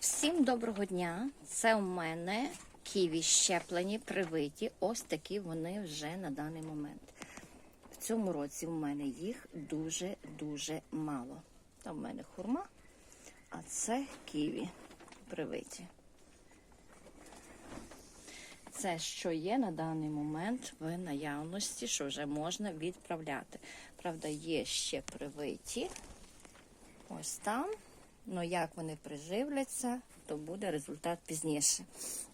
Всім доброго дня! Це у мене ківі щеплені, привиті. Ось такі вони вже на даний момент. В цьому році у мене їх дуже-дуже мало. Там в мене хурма, а це ківі привиті. Це, що є на даний момент в наявності, що вже можна відправляти. Правда, є ще привиті. Ось там. Ну, як вони приживляться, то буде результат пізніше.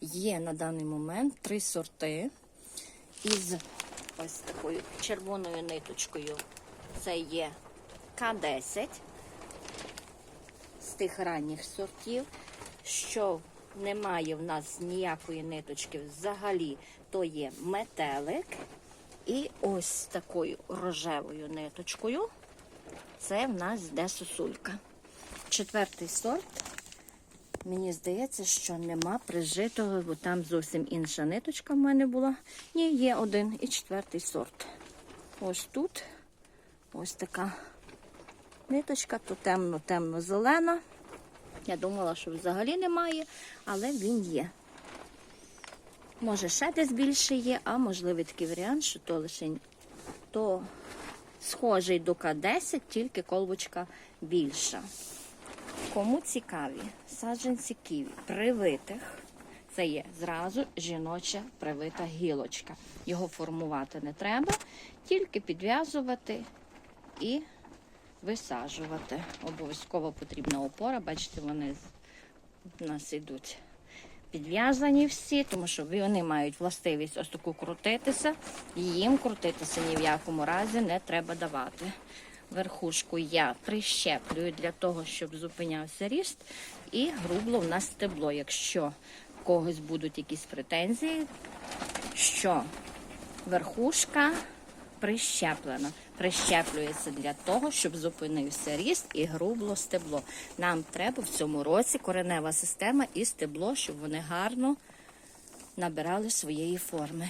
Є на даний момент три сорти із ось такою червоною ниточкою. Це є К10 з тих ранніх сортів. Що немає в нас ніякої ниточки взагалі, то є метелик. І ось такою рожевою ниточкою. Це в нас йде сосулька. Четвертий сорт. Мені здається, що нема прижитого, бо там зовсім інша ниточка в мене була. Ні, є один і четвертий сорт. Ось тут ось така ниточка, то темно-темно-зелена. Я думала, що взагалі немає, але він є. Може, ще десь більше є, а можливий такий варіант, що то лише то схожий до К10, тільки колбочка більша. Кому цікаві саджанці ківі привитих, це є зразу жіноча привита гілочка. Його формувати не треба, тільки підв'язувати і висаджувати. Обов'язково потрібна опора. Бачите, вони у нас йдуть підв'язані всі, тому що вони мають властивість ось таку крутитися. І їм крутитися ні в якому разі не треба давати. Верхушку я прищеплюю для того, щоб зупинявся ріст, і грубло в нас стебло. Якщо в когось будуть якісь претензії, що верхушка прищеплена. Прищеплюється для того, щоб зупинився ріст і грубло стебло. Нам треба в цьому році коренева система і стебло, щоб вони гарно набирали своєї форми.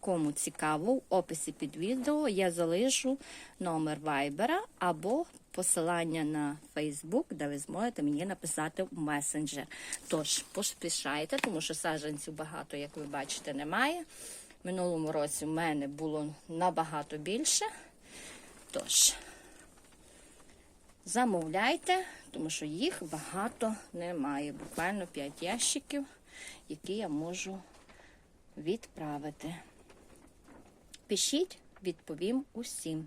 Кому цікаво, в описі під відео я залишу номер вайбера або посилання на Фейсбук, де ви зможете мені написати в месенджер. Тож, поспішайте, тому що саджанців багато, як ви бачите, немає. Минулому році в мене було набагато більше. Тож, замовляйте, тому що їх багато немає. Буквально 5 ящиків, які я можу відправити. Пишіть, відповім усім.